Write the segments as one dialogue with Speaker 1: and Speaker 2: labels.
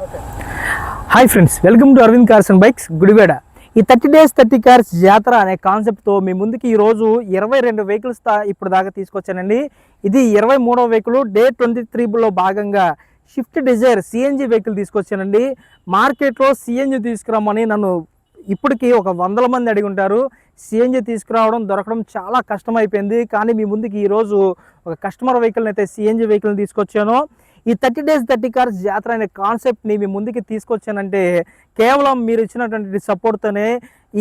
Speaker 1: Hi friends welcome to Aravind cars and bikes Gudivada ఈ thirty days thirty cars జాతర అనే కాన్సెప్ట్తో మీ ముందుకి ఈరోజు ఇరవై రెండు వెహికల్స్ ఇప్పుడు దాకా తీసుకొచ్చానండి. ఇది ఇరవై మూడవ వెహికల్ డే ట్వంటీ త్రీలో భాగంగా షిఫ్ట్ డిజైర్ సిఎన్జి వెహికల్ తీసుకొచ్చానండి. మార్కెట్లో సిఎన్జి తీసుకురామని నన్ను ఇప్పటికీ ఒక వందల మంది అడిగి ఉంటారు. సిఎన్జి తీసుకురావడం దొరకడం చాలా కష్టం అయిపోయింది కానీ మీ ముందుకి ఈరోజు ఒక కస్టమర్ వెహికల్ని అయితే సిఎన్జి వెహికల్ని తీసుకొచ్చాను. ఈ థర్టీ డేస్ థర్టీ కార్స్ జాతర అనే కాన్సెప్ట్ని మీ ముందుకి తీసుకొచ్చానంటే కేవలం మీరు ఇచ్చినటువంటి సపోర్ట్తోనే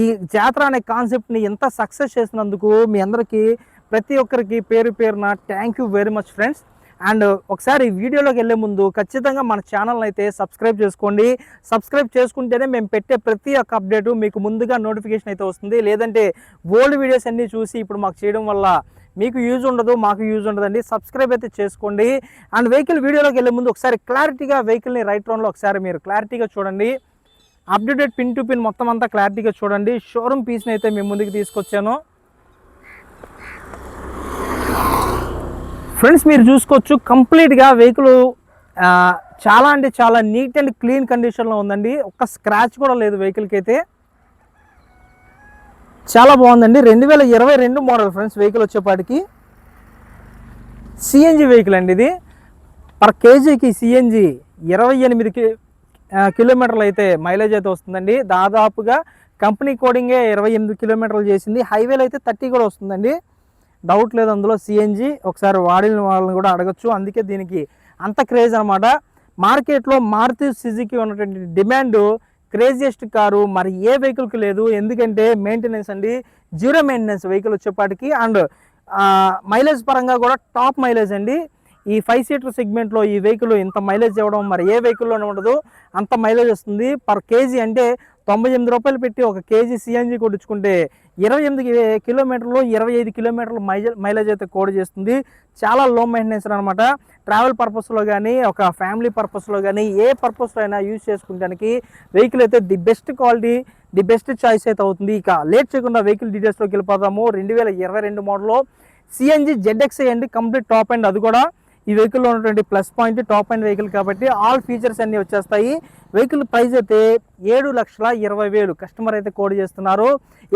Speaker 1: ఈ జాతర అనే కాన్సెప్ట్ని ఎంత సక్సెస్ చేసినందుకు మీ అందరికీ ప్రతి ఒక్కరికి పేరు పేరున thank you very much friends and ఒకసారి వీడియోలోకి వెళ్ళే ముందు ఖచ్చితంగా మన ఛానల్ అయితే సబ్స్క్రైబ్ చేసుకోండి. సబ్స్క్రైబ్ చేసుకుంటేనే మేము పెట్టే ప్రతి ఒక్క అప్డేటు మీకు ముందుగా నోటిఫికేషన్ అయితే వస్తుంది. లేదంటే ఓల్డ్ వీడియోస్ అన్నీ చూసి ఇప్పుడు మాకు చేయడం వల్ల మీకు యూజ్ ఉండదు మాకు యూజ్ ఉండదండి. సబ్స్క్రైబ్ అయితే చేసుకోండి. అండ్ వెహికల్ వీడియోలోకి వెళ్ళే ముందు ఒకసారి క్లారిటీగా వెహికల్ని రైట్ రౌండ్లో ఒకసారి మీరు క్లారిటీగా చూడండి. అప్డేటెడ్ పిన్ టు పిన్ మొత్తం అంతా క్లారిటీగా చూడండి. షోరూమ్ పీస్ని అయితే మేము ముందుకు తీసుకొచ్చాను. ఫ్రెండ్స్ మీరు చూసుకోవచ్చు కంప్లీట్గా వెహికల్ చాలా అంటే చాలా నీట్ అండ్ క్లీన్ కండిషన్లో ఉందండి. ఒక్క స్క్రాచ్ కూడా లేదు వెహికల్కి అయితే. చాలా బాగుందండి. రెండు వేల ఇరవై రెండు మోడల్ ఫ్రెండ్స్ వెహికల్ వచ్చేపాటికి సిఎన్జి వెహికల్ అండి ఇది. పర్ కేజీకి సిఎన్జి ఇరవై ఎనిమిది కి కిలోమీటర్లు అయితే మైలేజ్ అయితే వస్తుందండి. దాదాపుగా కంపెనీ కోడింగే ఇరవై ఎనిమిది కిలోమీటర్లు చేసింది. హైవేలో అయితే థర్టీ కూడా వస్తుందండి. డౌట్ లేదు అందులో సిఎన్జి ఒకసారి వాడిన వాళ్ళని కూడా అడగచ్చు. అందుకే దీనికి అంత క్రేజ్ అనమాట మార్కెట్లో మారుతి సుజుకి ఉన్నటువంటి డిమాండ్ క్రేజియస్ట్ కారు మరి ఏ వెహికల్కి లేదు. ఎందుకంటే మెయింటెనెన్స్ అండి. జీరో మెయింటెనెన్స్ వెహికల్ వచ్చేపాటికి అండ్ మైలేజ్ పరంగా కూడా టాప్ మైలేజ్ అండి. ఈ ఫైవ్ సీటర్ సెగ్మెంట్లో ఈ వెహికల్ ఇంత మైలేజ్ ఇవ్వడం మరి ఏ వెహికల్లోనే ఉండదు. అంత మైలేజ్ వస్తుంది. పర్ కేజీ అంటే తొంభై ఎనిమిది రూపాయలు పెట్టి ఒక కేజీ సిఎన్జి కొట్టించుకుంటే ఇరవై ఎనిమిది కిలోమీటర్లు ఇరవై ఐదు కిలోమీటర్లు మైలేజ్ మైలేజ్ అయితే కోడ్ చేస్తుంది. చాలా లో మెయింటెనెన్స్ అనమాట ట్రావెల్ పర్పస్లో కానీ ఒక ఫ్యామిలీ పర్పస్లో కానీ ఏ పర్పస్లో అయినా యూజ్ చేసుకోవడానికి వెహికల్ అయితే the best quality the best choice అయితే అవుతుంది. ఇక లేట్ చేయకుండా వెహికల్ డీటెయిల్స్లోకి వెళ్ళిపోదాము. రెండు వేల ఇరవై రెండు మోడల్లో సిఎన్జి జెడ్ఎక్స్ఐ అండి కంప్లీట్ టాప్ అండ్ అది కూడా. ఈ వెహికల్లో ఉన్నటువంటి plus point top and vehicle కాబట్టి ఆల్ ఫీచర్స్ అన్నీ వచ్చేస్తాయి. వెహికల్ ప్రైస్ అయితే ఏడు లక్షల ఇరవై వేలు కస్టమర్ అయితే కోడ్ చేస్తున్నారు.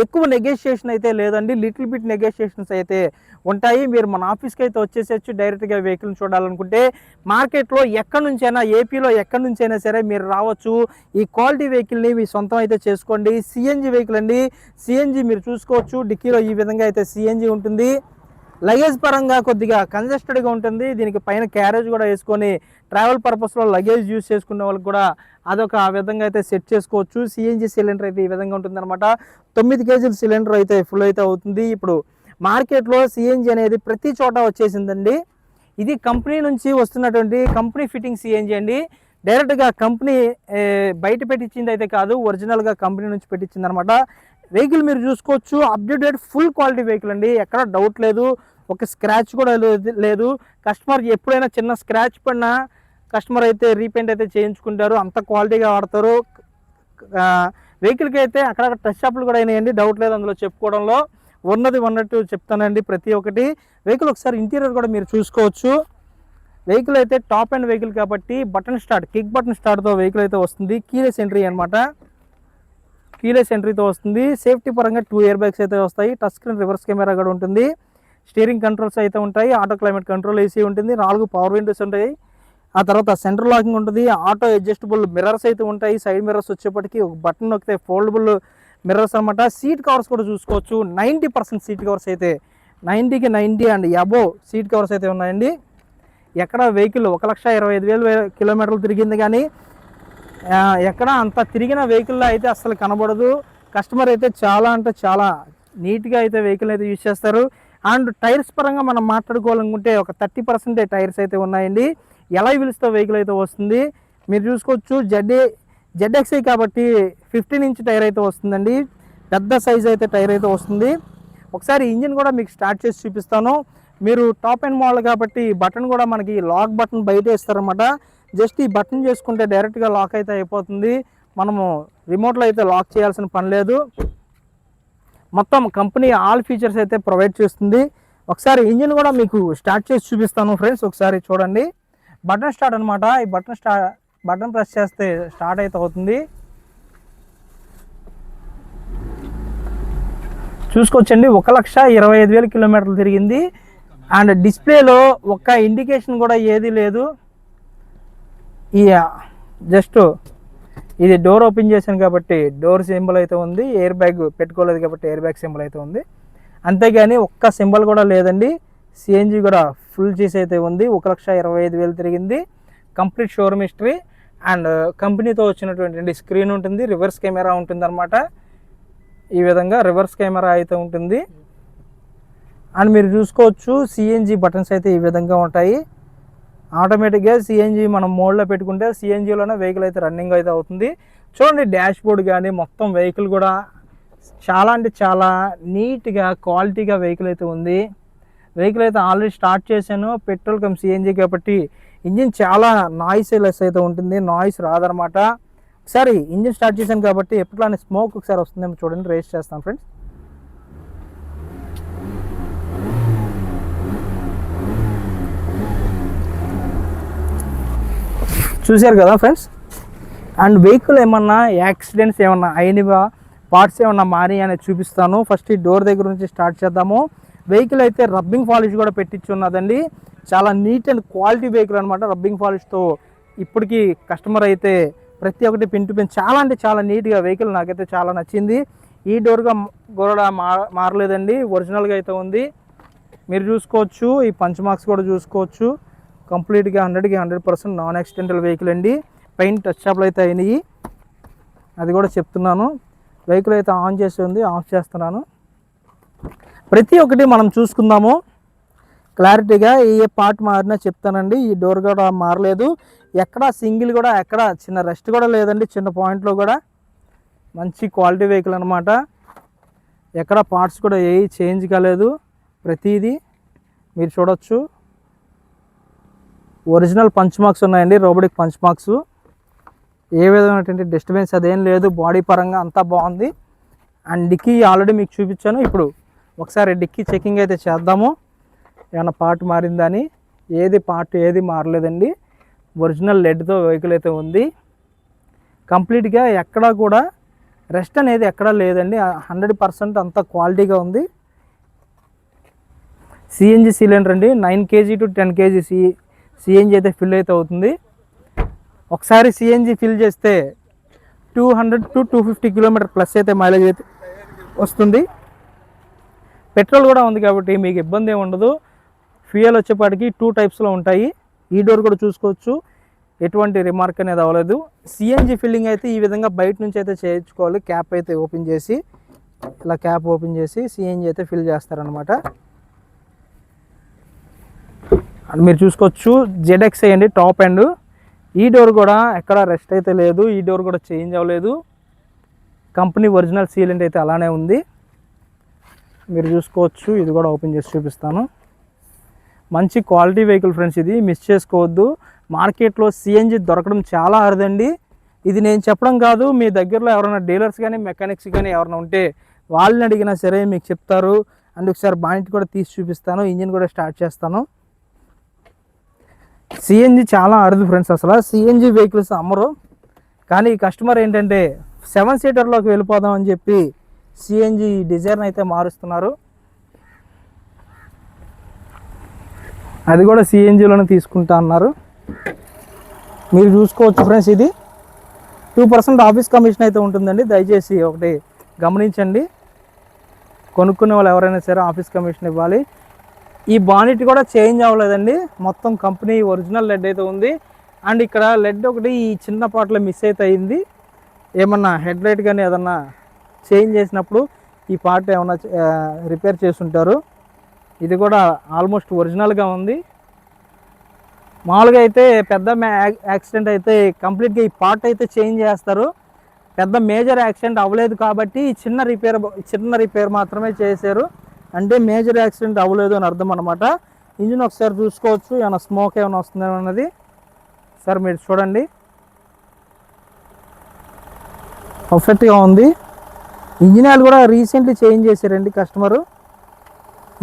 Speaker 1: ఎక్కువ నెగోషియేషన్ అయితే లేదండి. లిటిల్ బిట్ నెగోషియేషన్స్ అయితే ఉంటాయి. మీరు మన ఆఫీస్కి అయితే వచ్చేసేచ్చు డైరెక్ట్గా వెహికల్ చూడాలనుకుంటే. మార్కెట్లో ఎక్కడి నుంచైనా ఏపీలో ఎక్కడి నుంచైనా సరే మీరు రావచ్చు. ఈ క్వాలిటీ వెహికల్ని మీ సొంతం అయితే చేసుకోండి. సిఎన్జి వెహికల్ అండి. సిఎన్జి మీరు చూసుకోవచ్చు. డిక్కీలో ఈ విధంగా అయితే సిఎన్జి ఉంటుంది. లగేజ్ పరంగా కొద్దిగా కంజెస్టెడ్గా ఉంటుంది. దీనికి పైన క్యారేజ్ కూడా వేసుకొని ట్రావెల్ పర్పస్లో లగేజ్ యూజ్ చేసుకునే వాళ్ళకి కూడా అదొక విధంగా అయితే సెట్ చేసుకోవచ్చు. సిఎన్జి సిలిండర్ అయితే ఈ విధంగా ఉంటుందన్నమాట. తొమ్మిది కేజీల సిలిండర్ అయితే ఫుల్ అయితే అవుతుంది. ఇప్పుడు మార్కెట్లో సిఎన్జి అనేది ప్రతి చోట వచ్చేసిందండి. ఇది కంపెనీ నుంచి వస్తున్నటువంటి కంపెనీ ఫిట్టింగ్ సిఎన్జి అండి. డైరెక్ట్గా కంపెనీ బయట పెట్టించింది అయితే కాదు ఒరిజినల్గా కంపెనీ నుంచి పెట్టించింది అనమాట వెహికల్ మీరు చూసుకోవచ్చు. అప్డేటెడ్ ఫుల్ క్వాలిటీ వెహికల్ అండి. ఎక్కడ డౌట్ లేదు. ఒక స్క్రాచ్ కూడా లేదు- లేదు. కస్టమర్ ఎప్పుడైనా చిన్న స్క్రాచ్ పడినా కస్టమర్ అయితే రీపెయింట్ అయితే చేయించుకుంటారు. అంత క్వాలిటీగా వాడతారు. వెహికల్కి అయితే అక్కడ టచ్ షాప్లు కూడా అయినాయండి. డౌట్ లేదు అందులో చెప్పుకోవడంలో. ఉన్నది ఉన్నట్టు చెప్తానండి ప్రతి ఒక్కటి. వెహికల్ ఒకసారి ఇంటీరియర్ కూడా మీరు చూసుకోవచ్చు. వెహికల్ అయితే టాప్ అండ్ వెహికల్ కాబట్టి బటన్ స్టార్ట్ కిక్ బటన్ స్టార్ట్తో వెహికల్ అయితే వస్తుంది. కీలెస్ ఎంట్రీ అనమాట కీలెస్ ఎంట్రీతో వస్తుంది. సేఫ్టీ పరంగా టూ ఇయర్ బ్యాగ్స్ అయితే వస్తాయి. టచ్ స్క్రీన్ రివర్స్ కెమెరా కూడా ఉంటుంది. స్టీరింగ్ కంట్రోల్స్ అయితే ఉంటాయి ఆటో క్లైమేట్ కంట్రోల్ ఏసీ ఉంటుంది నాలుగు పవర్ విండోస్ ఉంటాయి. ఆ తర్వాత సెంటర్ లాకింగ్ ఉంటుంది ఆటో అడ్జస్టబుల్ మిర్రర్స్ అయితే ఉంటాయి సైడ్ మిర్రర్స్ వచ్చేప్పటికి ఒక బటన్ నొక్కితే ఫోల్డబుల్ మిర్రర్స్ అనమాట సీట్ కవర్స్ కూడా చూసుకోవచ్చు నైంటీ పర్సెంట్ సీట్ కవర్స్ అయితే నైంటీకి ninety and above seat covers అయితే ఉన్నాయండి. ఎక్కడ వెహికల్ ఒక లక్ష ఇరవై ఐదు వేలు వే- కిలోమీటర్లు తిరిగింది కానీ ఎక్కడ అంత తిరిగిన వెహికల్లో అయితే అసలు కనబడదు. కస్టమర్ అయితే చాలా అంటే చాలా నీట్గా అయితే వెహికల్ అయితే యూజ్ చేస్తారు. అండ్ టైర్స్ పరంగా మనం మాట్లాడుకోవాలనుకుంటే ఒక థర్టీ పర్సెంటే టైర్స్ అయితే ఉన్నాయండి. ఎలా వీల్స్తో వెహికల్ అయితే వస్తుంది? మీరు చూసుకోవచ్చు జెడ్ఏ జెడ్ఎక్స్ఐ కాబట్టి ఫిఫ్టీన్ ఇంచ్ టైర్ అయితే వస్తుందండి. పెద్ద సైజ్ అయితే టైర్ అయితే వస్తుంది. ఒకసారి ఇంజిన్ కూడా మీకు స్టార్ట్ చేసి చూపిస్తాను. మీరు టాప్ అండ్ మోడల్ కాబట్టి బటన్ కూడా మనకి లాక్ బటన్ బయట వేస్తారనమాట జస్ట్ ఈ బటన్ చేసుకుంటే డైరెక్ట్గా లాక్ అయితే అయిపోతుంది. మనము రిమోట్లో అయితే లాక్ చేయాల్సిన పని లేదు. మొత్తం కంపెనీ ఆల్ ఫీచర్స్ అయితే ప్రొవైడ్ చేస్తుంది. ఒకసారి ఇంజిన్ కూడా మీకు స్టార్ట్ చేసి చూపిస్తాను ఫ్రెండ్స్ ఒకసారి చూడండి. బటన్ స్టార్ట్ అనమాట ఈ బటన్ స్టా బటన్ ప్రెస్ చేస్తే స్టార్ట్ అయితే అవుతుంది. చూసుకోవచ్చండి ఒక లక్ష ఇరవై ఐదు వేల కిలోమీటర్లు తిరిగింది. అండ్ డిస్ప్లేలో ఒక్క ఇండికేషన్ కూడా ఏది లేదు. ఈ జస్ట్ ఇది డోర్ ఓపెన్ చేశాను కాబట్టి డోర్ సింబల్ అయితే ఉంది ఎయిర్ బ్యాగ్ పెట్టుకోలేదు కాబట్టి ఎయిర్ బ్యాగ్ సింబల్ అయితే ఉంది. అంతేగాని ఒక్క సింబల్ కూడా లేదండి. సిఎన్జి కూడా ఫుల్ చేసి అయితే ఉంది. ఒక లక్ష ఇరవై ఐదు వేలు తిరిగింది. కంప్లీట్ షోరూమ్ హిస్టరీ అండ్ కంపెనీతో వచ్చినటువంటి స్క్రీన్ ఉంటుంది రివర్స్ కెమెరా ఉంటుంది అనమాట ఈ విధంగా రివర్స్ కెమెరా అయితే ఉంటుంది. అండ్ మీరు చూసుకోవచ్చు సిఎన్జి బటన్స్ అయితే ఈ విధంగా ఉంటాయి. ఆటోమేటిక్గా సిఎన్జి మనం మోడ్లో పెట్టుకుంటే సిఎన్జిలోనే వెహికల్ అయితే రన్నింగ్ అయితే అవుతుంది. చూడండి డాష్ బోర్డ్ కానీ మొత్తం వెహికల్ కూడా చాలా అంటే చాలా నీట్గా క్వాలిటీగా వెహికల్ అయితే ఉంది. వెహికల్ అయితే ఆల్రెడీ స్టార్ట్ చేశాను. పెట్రోల్ కమ్ సిఎన్జి కాబట్టి ఇంజిన్ చాలా నాయిస్ లెస్ అయితే ఉంటుంది. నాయిస్ రాదనమాట ఒకసారి ఇంజిన్ స్టార్ట్ చేశాను కాబట్టి ఎప్పటిలానే స్మోక్ ఒకసారి వస్తుందేమో చూడండి. రేస్ చేస్తాను ఫ్రెండ్స్ చూశారు కదా ఫ్రెండ్స్? అండ్ వెహికల్ ఏమన్నా యాక్సిడెంట్స్ ఏమన్నా అయినవా? పార్ట్స్ ఏమన్నా మారి అనేది చూపిస్తాను. ఫస్ట్ ఈ డోర్ దగ్గర నుంచి స్టార్ట్ చేద్దాము. వెహికల్ అయితే రబ్బింగ్ పాలిష్ కూడా పెట్టించి ఉన్నదండి. చాలా నీట్ అండ్ క్వాలిటీ వెహికల్ అనమాట రబ్బింగ్ పాలిష్తో ఇప్పటికీ కస్టమర్ అయితే ప్రతి ఒక్కటి పిన్ టు పిన్ చాలా అంటే చాలా నీట్గా వెహికల్ నాకైతే చాలా నచ్చింది. ఈ డోర్గా కూడా మారలేదండి. ఒరిజినల్గా అయితే ఉంది. మీరు చూసుకోవచ్చు. ఈ పంచ్ మార్క్స్ కూడా చూసుకోవచ్చు. కంప్లీట్గా హండ్రెడ్కి hundred percent non accidental vehicle అండి. పెయింట్ టచ్ షాప్లు అయితే అయినాయి. అది కూడా చెప్తున్నాను. వెహికల్ అయితే ఆన్ చేసి ఉంది ఆఫ్ చేస్తున్నాను. ప్రతి ఒక్కటి మనం చూసుకుందాము. క్లారిటీగా ఏ పార్ట్ మారినా చెప్తానండి. ఈ డోర్ కూడా మారలేదు. ఎక్కడ సింగిల్ కూడా ఎక్కడ చిన్న రెస్ట్ కూడా లేదండి. చిన్న పాయింట్లో కూడా. మంచి క్వాలిటీ వెహికల్ అనమాట ఎక్కడ పార్ట్స్ కూడా ఏ చేంజ్ కాలేదు. ప్రతిదీ మీరు చూడొచ్చు. ఒరిజినల్ పంచ్ మార్క్స్ ఉన్నాయండి రోబోటిక్ పంచ్ మార్క్స్ ఏ విధమైనటువంటి డిస్టర్బెన్స్ అదేం లేదు బాడీ పరంగా అంతా బాగుంది. అండ్ డిక్కీ ఆల్రెడీ మీకు చూపించాను. ఇప్పుడు ఒకసారి డిక్కీ చెకింగ్ అయితే చేద్దాము. ఏమైనా పార్ట్ మారిందా అని ఏది పార్ట్ ఏది మారలేదండి. ఒరిజినల్ లెడ్తో వెహికల్ అయితే ఉంది. కంప్లీట్గా ఎక్కడా కూడా రెస్ట్ అనేది ఎక్కడా లేదండి. హండ్రెడ్ పర్సెంట్ అంత క్వాలిటీగా ఉంది. సిఎన్జి సిలిండర్ అండి. Nine kg to ten kg C CNG అయితే ఫిల్ అయితే అవుతుంది. ఒకసారి సిఎన్జి ఫిల్ చేస్తే two hundred to two fifty kilometre plus అయితే మైలేజ్ అయితే వస్తుంది. పెట్రోల్ కూడా ఉంది కాబట్టి మీకు ఇబ్బంది ఏమి ఉండదు. ఫ్యూయల్ వచ్చేపాటికి టూ టైప్స్లో ఉంటాయి. E ఈ డోర్ కూడా చూసుకోవచ్చు. ఎటువంటి రిమార్క్ అనేది అవ్వలేదు. సిఎన్జి ఫిల్లింగ్ అయితే ఈ విధంగా బయట నుంచి అయితే చేయించుకోవాలి. క్యాప్ అయితే ఓపెన్ చేసి ఇలా క్యాప్ ఓపెన్ చేసి సిఎన్జి అయితే ఫిల్ చేస్తారనమాట అండ్ మీరు చూసుకోవచ్చు జెడెక్స్ అయ్యండి టాప్ అండ్ ఈ డోర్ కూడా ఎక్కడ రెస్ట్ అయితే లేదు ఈ డోర్ కూడా చేంజ్ అవ్వలేదు. కంపెనీ ఒరిజినల్ సీలెంట్ అయితే అలానే ఉంది. మీరు చూసుకోవచ్చు ఇది కూడా ఓపెన్ చేసి చూపిస్తాను. మంచి క్వాలిటీ వెహికల్ ఫ్రెండ్స్ ఇది మిస్ చేసుకోవద్దు. మార్కెట్లో సిఎన్జి దొరకడం చాలా అరుదండి. ఇది నేను చెప్పడం కాదు మీ దగ్గరలో ఎవరైనా డీలర్స్ కానీ మెకానిక్స్ కానీ ఎవరైనా ఉంటే వాళ్ళని అడిగినా సరే మీకు చెప్తారు. అండ్ ఒకసారి బాయింట్ కూడా తీసి చూపిస్తాను ఇంజిన్ కూడా స్టార్ట్ చేస్తాను. సిఎన్జి చాలా అరుదు ఫ్రెండ్స్ అసలు సిఎన్జి వెహికల్స్ అమ్మరు. కానీ కస్టమర్ ఏంటంటే సెవెన్ సీటర్లోకి వెళ్ళిపోదాం అని చెప్పి సిఎన్జి డిజైన్ అయితే మారుస్తున్నారు. అది కూడా సిఎన్జిలోనే తీసుకుంటా అన్నారు. మీరు చూసుకోవచ్చు ఫ్రెండ్స్ ఇది. టూ పర్సెంట్ ఆఫీస్ కమిషన్ అయితే ఉంటుందండి. దయచేసి ఒకటి గమనించండి. కొనుక్కునే వాళ్ళు ఎవరైనా సరే ఆఫీస్ కమిషన్ ఇవ్వాలి. ఈ బానెట్ కూడా చేంజ్ అవ్వలేదండి. మొత్తం కంపెనీ ఒరిజినల్ లెడ్ అయితే ఉంది. అండ్ ఇక్కడ లెడ్ ఒకటి ఈ చిన్న పాటలో మిస్ అయితే అయింది. ఏమన్నా హెడ్ లైట్ కానీ ఏదన్నా చేంజ్ చేసినప్పుడు ఈ పార్ట్ ఏమన్నా రిపేర్ చేస్తుంటారు. ఇది కూడా ఆల్మోస్ట్ ఒరిజినల్గా ఉంది. మామూలుగా అయితే పెద్ద యాక్సిడెంట్ అయితే కంప్లీట్గా ఈ పార్ట్ అయితే చేంజ్ చేస్తారు. పెద్ద మేజర్ యాక్సిడెంట్ అవ్వలేదు కాబట్టి చిన్న రిపేర్ చిన్న రిపేర్ మాత్రమే చేశారు. అంటే మేజర్ యాక్సిడెంట్ అవ్వలేదు అని అర్థం అనమాట ఇంజిన్ ఒకసారి చూసుకోవచ్చు ఏమైనా స్మోక్ ఏమైనా వస్తుందేమో అన్నది. సార్ మీరు చూడండి. పర్ఫెక్ట్గా ఉంది. ఇంజిన్ ఆయిల్ కూడా రీసెంట్లీ చేంజ్ చేశారండి customer.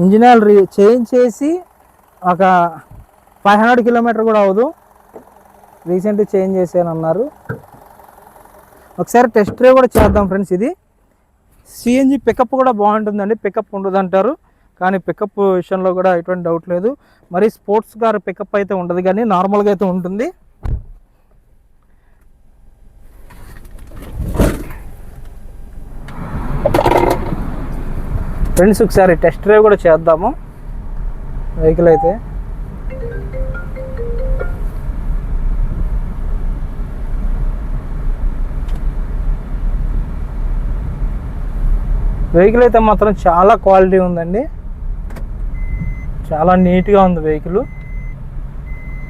Speaker 1: Engine oil re change చేసి ఒక ఫైవ్ హండ్రెడ్ కిలోమీటర్ కూడా అవ్వదు. రీసెంట్గా చేంజ్ చేశాను అన్నారు ఒకసారి టెస్ట్ డ్రైవ్ కూడా చేద్దాం ఫ్రెండ్స్ ఇది. సిఎన్జి పికప్ కూడా బాగుంటుందండి. పికప్ ఉండదు అంటారు కానీ పికప్ విషయంలో కూడా ఎటువంటి డౌట్ లేదు. మరి స్పోర్ట్స్ కార్ పికప్ అయితే ఉండదు కానీ నార్మల్గా అయితే ఉంటుంది. ఫ్రెండ్స్ ఒకసారి టెస్ట్ డ్రైవ్ కూడా చేద్దాము. వెహికల్ అయితే. వెహికల్ అయితే మాత్రం చాలా క్వాలిటీ ఉందండి. చాలా నీట్గా ఉంది వెహికల్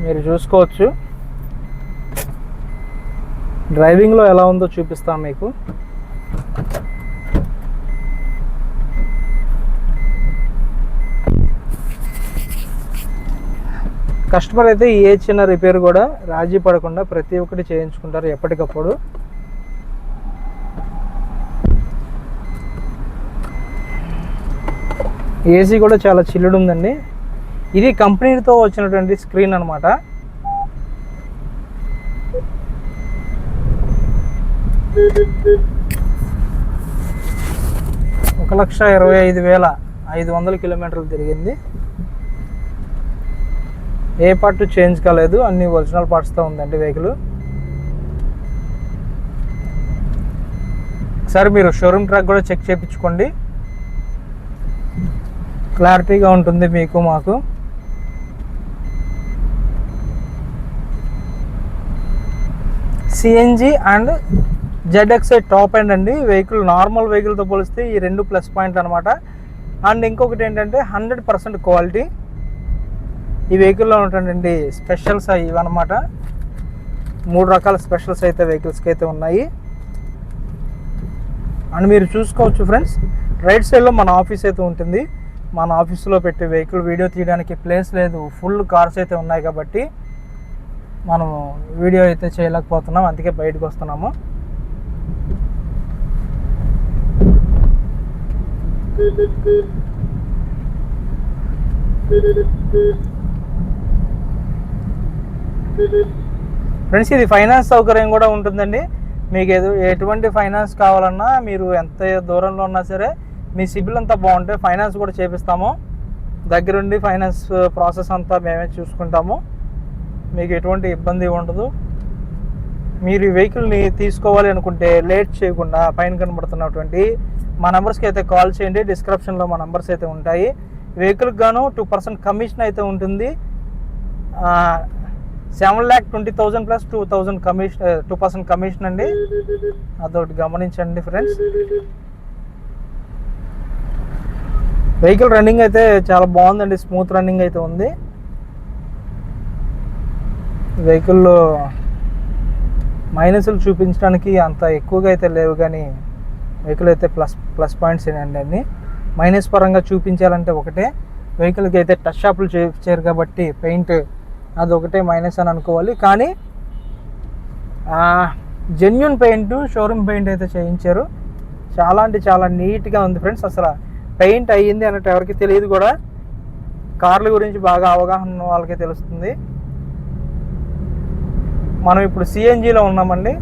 Speaker 1: మీరు చూసుకోవచ్చు. డ్రైవింగ్లో ఎలా ఉందో చూపిస్తాం మీకు. కస్టమర్ అయితే ఏ చిన్న రిపేర్ కూడా రాజీ పడకుండా ప్రతి ఒక్కటి చేయించుకుంటారు ఎప్పటికప్పుడు. ఏసీ కూడా చాలా చిల్లుడు ఉందండి. ఇది కంపెనీతో వచ్చినటువంటి స్క్రీన్ అనమాట ఒక లక్ష ఇరవై ఐదు వేల ఐదు వందల కిలోమీటర్లు తిరిగింది. ఏ పార్ట్ చేంజ్ కాలేదు అన్ని ఒరిజినల్ పార్ట్స్తో ఉందండి వెహికల్. ఒకసారి మీరు షోరూమ్ ట్రాక్ కూడా చెక్ చేయించుకోండి. క్లారిటీగా ఉంటుంది మీకు మాకు. CNG and ZXI top end అండి. వెహికల్ నార్మల్ వెహికల్తో పోలిస్తే ఈ రెండు ప్లస్ పాయింట్ అనమాట అండ్ ఇంకొకటి ఏంటంటే హండ్రెడ్ పర్సెంట్ క్వాలిటీ ఈ వెహికల్లో ఉన్నటువంటి స్పెషల్స్ ఇవన్నమాట. మూడు రకాల స్పెషల్స్ అయితే వెహికల్స్కి అయితే ఉన్నాయి. అండ్ మీరు చూసుకోవచ్చు ఫ్రెండ్స్ రైట్ సైడ్లో మన ఆఫీస్ అయితే ఉంటుంది. మన ఆఫీస్లో పెట్టే వెహికల్ వీడియో తీయడానికి ప్లేస్ లేదు ఫుల్ కార్స్ అయితే ఉన్నాయి కాబట్టి మనం వీడియో అయితే చేయలేకపోతున్నాం అందుకే బయటకు వస్తున్నాము. ఫ్రెండ్స్ ఇది ఫైనాన్స్ సౌకర్యం కూడా ఉంటుందండి. మీకు ఏదో ఎటువంటి ఫైనాన్స్ కావాలన్నా మీరు ఎంత దూరంలో ఉన్నా సరే మీ సిబిల్ అంతా బాగుంటే ఫైనాన్స్ కూడా చేపిస్తాము. దగ్గరుండి ఫైనాన్స్ ప్రాసెస్ అంతా మేమే చూసుకుంటాము. మీకు ఎటువంటి ఇబ్బంది ఉండదు. మీరు ఈ వెహికల్ని తీసుకోవాలి అనుకుంటే లేట్ చేయకుండా పైన కనబడుతున్నటువంటి మా నెంబర్స్కి అయితే కాల్ చేయండి. డిస్క్రిప్షన్లో మా నెంబర్స్ అయితే ఉంటాయి. వెహికల్కి గాను టూ పర్సెంట్ కమిషన్ అయితే ఉంటుంది. Seven lakh twenty thousand plus two thousand commission two percent commission అండి. అదొకటి గమనించండి ఫ్రెండ్స్. వెహికల్ రన్నింగ్ అయితే చాలా బాగుందండి స్మూత్ రన్నింగ్ అయితే ఉంది. వెహికల్లో మైనస్లు చూపించడానికి అంత ఎక్కువగా అయితే లేవు కానీ వెహికల్ అయితే ప్లస్ ప్లస్ పాయింట్స్ ఏనండి అన్ని. మైనస్ పరంగా చూపించాలంటే ఒకటే వెహికల్కి అయితే టచ్ షాపులు చేయించారు కాబట్టి పెయింట్ అది ఒకటే మైనస్ అని అనుకోవాలి. కానీ జెన్యున్ పెయింట్ షోరూమ్ పెయింట్ అయితే చేయించారు. చాలా అంటే చాలా నీట్గా ఉంది ఫ్రెండ్స్ అసలు పెయింట్ అయ్యింది అన్నట్టు ఎవరికి తెలియదు కూడా. కార్ల గురించి బాగా అవగాహన ఉన్న వాళ్ళకే తెలుస్తుంది. మనం ఇప్పుడు సిఎన్జిలో ఉన్నామండి.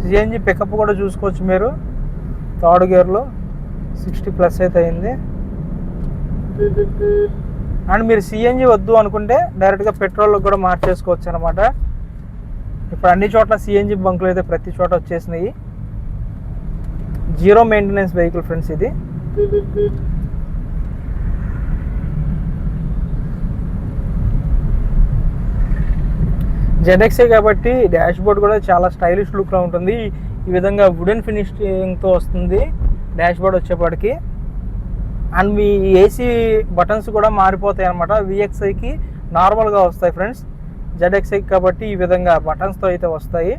Speaker 1: సిఎన్జి పికప్ కూడా చూసుకోవచ్చు మీరు. థర్డ్ గేర్లో సిక్స్టీ ప్లస్ అయితే అయింది. అండ్ మీరు సిఎన్జి వద్దు అనుకుంటే డైరెక్ట్గా పెట్రోల్ కూడా మార్చేసుకోవచ్చు అనమాట ఇప్పుడు అన్ని చోట్ల సిఎన్జి బంకులు అయితే ప్రతి చోట వచ్చేసినాయి. జీరో మెయింటెనెన్స్ వెహికల్ ఫ్రెండ్స్ ఇది. జెడ్ఎక్సే కాబట్టి డాష్ బోర్డ్ కూడా చాలా స్టైలిష్ లుక్లో ఉంటుంది. ఈ విధంగా వుడెన్ ఫినిషింగ్తో వస్తుంది డాష్ బోర్డ్ వచ్చేప్పటికి. అండ్ మీ ఏసీ బటన్స్ కూడా మారిపోతాయి అనమాట విఎక్స్ఐకి నార్మల్గా వస్తాయి ఫ్రెండ్స్ జెడ్ఎక్స్ఐ కాబట్టి ఈ విధంగా బటన్స్తో అయితే వస్తాయి.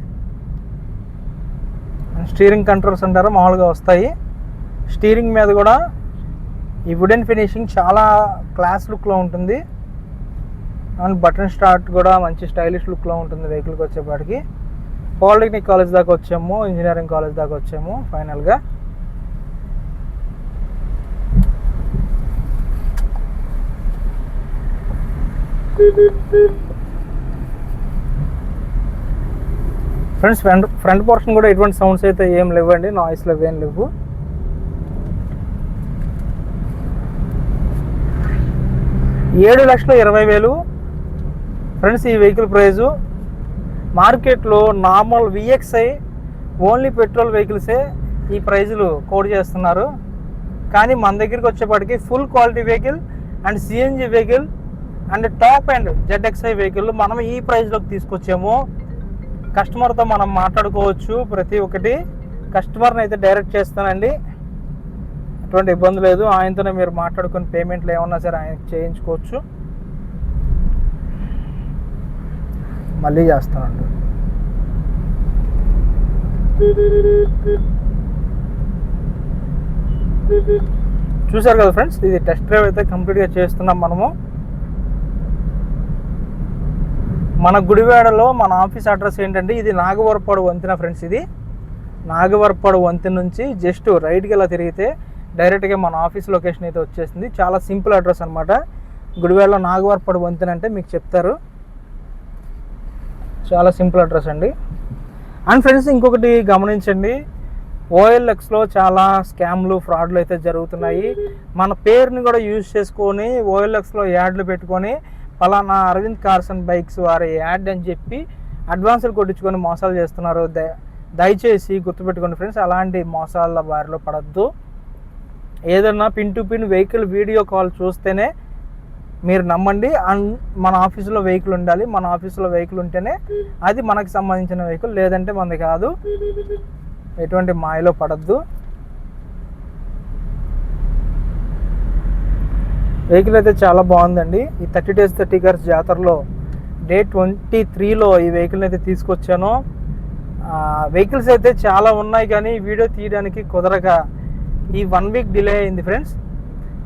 Speaker 1: స్టీరింగ్ కంట్రోల్స్ అంటారా మామూలుగా వస్తాయి. స్టీరింగ్ మీద కూడా ఈ వుడెన్ ఫినిషింగ్ చాలా క్లాస్ లుక్లో ఉంటుంది. అండ్ బటన్ స్టార్ట్ కూడా మంచి స్టైలిష్ లుక్లో ఉంటుంది వెహికల్కి వచ్చేపాటికి. పాలిటెక్నిక్ కాలేజ్ దాకా వచ్చాము ఇంజనీరింగ్ కాలేజ్ దాకా వచ్చాము ఫైనల్గా ఫ్రెండ్స్ ఫ్రంట్ ఫ్రంట్ పోర్షన్ కూడా ఎటువంటి సౌండ్స్ అయితే ఏం లేవండి నాయిస్లో ఏం లేవు. ఏడు లక్షల ఇరవై వేలు. ఫ్రెండ్స్ ఈ వెహికల్ ప్రైజు మార్కెట్లో నార్మల్ విఎక్స్ఐ ఓన్లీ పెట్రోల్ వెహికల్సే ఈ ప్రైజులు కోడ్ చేస్తున్నారు. కానీ మన దగ్గరికి వచ్చేప్పటికి full quality vehicle and CNG vehicle and top and ZXI vehicle మనం ఈ ప్రైస్లోకి తీసుకొచ్చాము. కస్టమర్తో మనం మాట్లాడుకోవచ్చు ప్రతి ఒక్కటి. కస్టమర్ని అయితే డైరెక్ట్ చేస్తానండి. ఎటువంటి ఇబ్బంది లేదు. ఆయనతోనే మీరు మాట్లాడుకుని పేమెంట్లు ఏమన్నా సరే ఆయన చేయించుకోవచ్చు. మళ్ళీ చేస్తానండి. చూసారు కదా ఫ్రెండ్స్ ఇది టెస్ట్ డ్రైవ్ అయితే కంప్లీట్గా చేస్తున్నాం మనము. మన గుడివాడలో మన ఆఫీస్ అడ్రస్ ఏంటంటే ఇది నాగవరపాడు వంతెన ఫ్రెండ్స్ ఇది. నాగవరపాడు వంతెన నుంచి జస్ట్ రైట్కి ఇలా తిరిగితే డైరెక్ట్గా మన ఆఫీస్ లొకేషన్ అయితే వచ్చేసింది. చాలా సింపుల్ అడ్రస్ అనమాట గుడివేళ నాగవరపాడు వంతెన అంటే మీకు చెప్తారు. చాలా సింపుల్ అడ్రస్ అండి. అండ్ ఫ్రెండ్స్ ఇంకొకటి గమనించండి. ఓఎల్ఎక్స్లో చాలా స్కామ్లు ఫ్రాడ్లు అయితే జరుగుతున్నాయి. మన పేరుని కూడా యూజ్ చేసుకొని ఓఎల్ఎక్స్లో యాడ్లు పెట్టుకొని పలానా అరవింద్ కార్సన్ బైక్స్ వారి యాడ్ అని చెప్పి అడ్వాన్సులు కొట్టించుకొని మోసాలు చేస్తున్నారు. ద- దయచేసి గుర్తుపెట్టుకోండి ఫ్రెండ్స్ అలాంటి మోసాల బారిలో పడద్దు. ఏదన్నా pin to pin vehicle video call చూస్తేనే మీరు నమ్మండి. అండ్ మన ఆఫీసులో వెహికల్ ఉండాలి. మన ఆఫీసులో వెహికల్ ఉంటేనే అది మనకు సంబంధించిన వెహికల్ లేదంటే మనది కాదు. ఎటువంటి మాయలో పడద్దు. వెహికల్ అయితే చాలా బాగుందండి. ఈ థర్టీ డేస్ థర్టీ గర్స్ జాతరలో డే ట్వంటీ త్రీలో ఈ వెహికల్ని అయితే తీసుకొచ్చాను. వెహికల్స్ అయితే చాలా ఉన్నాయి కానీ వీడియో తీయడానికి కుదరక ఈ వన్ వీక్ డిలే అయింది ఫ్రెండ్స్.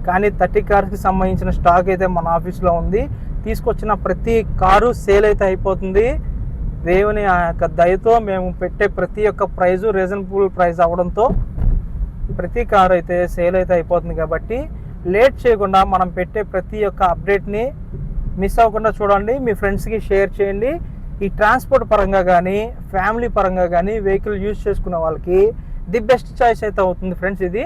Speaker 1: కానీ థర్టీ కార్స్కి సంబంధించిన స్టాక్ అయితే మన ఆఫీస్లో ఉంది. తీసుకొచ్చిన ప్రతి కారు సేల్ అయితే అయిపోతుంది. దేవుని ఆ యొక్క దయతో మేము పెట్టే ప్రతి ఒక్క ప్రైజు రీజనబుల్ ప్రైస్ అవ్వడంతో ప్రతి కారు అయితే సేల్ అయితే అయిపోతుంది కాబట్టి లేట్ చేయకుండా మనం పెట్టే ప్రతి ఒక్క అప్డేట్ని మిస్ అవ్వకుండా చూడండి. మీ ఫ్రెండ్స్కి షేర్ చేయండి. ఈ ట్రాన్స్పోర్ట్ పరంగా కానీ ఫ్యామిలీ పరంగా కానీ వెహికల్ యూజ్ చేసుకునే వాళ్ళకి ది బెస్ట్ చాయిస్ అయితే అవుతుంది ఫ్రెండ్స్ ఇది.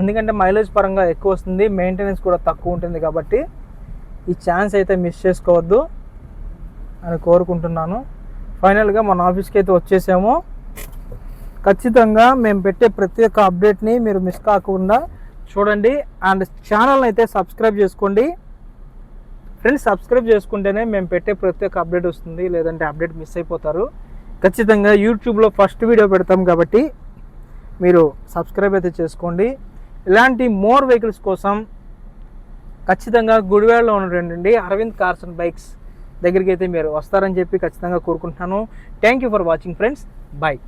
Speaker 1: ఎందుకంటే మైలేజ్ పరంగా ఎక్కువ వస్తుంది మెయింటెనెన్స్ కూడా తక్కువ ఉంటుంది కాబట్టి ఈ ఛాన్స్ అయితే మిస్ చేసుకోవద్దు అని కోరుకుంటున్నాను. ఫైనల్గా మన ఆఫీస్కి అయితే వచ్చేసాము. ఖచ్చితంగా మేము పెట్టే ప్రతి ఒక్క అప్డేట్ని మీరు మిస్ కాకుండా చూడండి అండ్ ఛానల్ని అయితే సబ్స్క్రైబ్ చేసుకోండి. ఫ్రెండ్స్ సబ్స్క్రైబ్ చేసుకుంటేనే మేము పెట్టే ప్రతి ఒక్క అప్డేట్ వస్తుంది లేదంటే అప్డేట్ మిస్ అయిపోతారు. ఖచ్చితంగా యూట్యూబ్లో ఫస్ట్ వీడియో పెడతాం కాబట్టి మీరు సబ్స్క్రైబ్ అయితే చేసుకోండి. ఇలాంటి మోర్ వెహికల్స్ కోసం ఖచ్చితంగా గుడివాడలో ఉన్నటువంటి అరవింద్ కార్స్ అండ్ బైక్స్ దగ్గరికి అయితే మీరు వస్తారని చెప్పి ఖచ్చితంగా కోరుకుంటున్నాను. Thank you for watching friends bye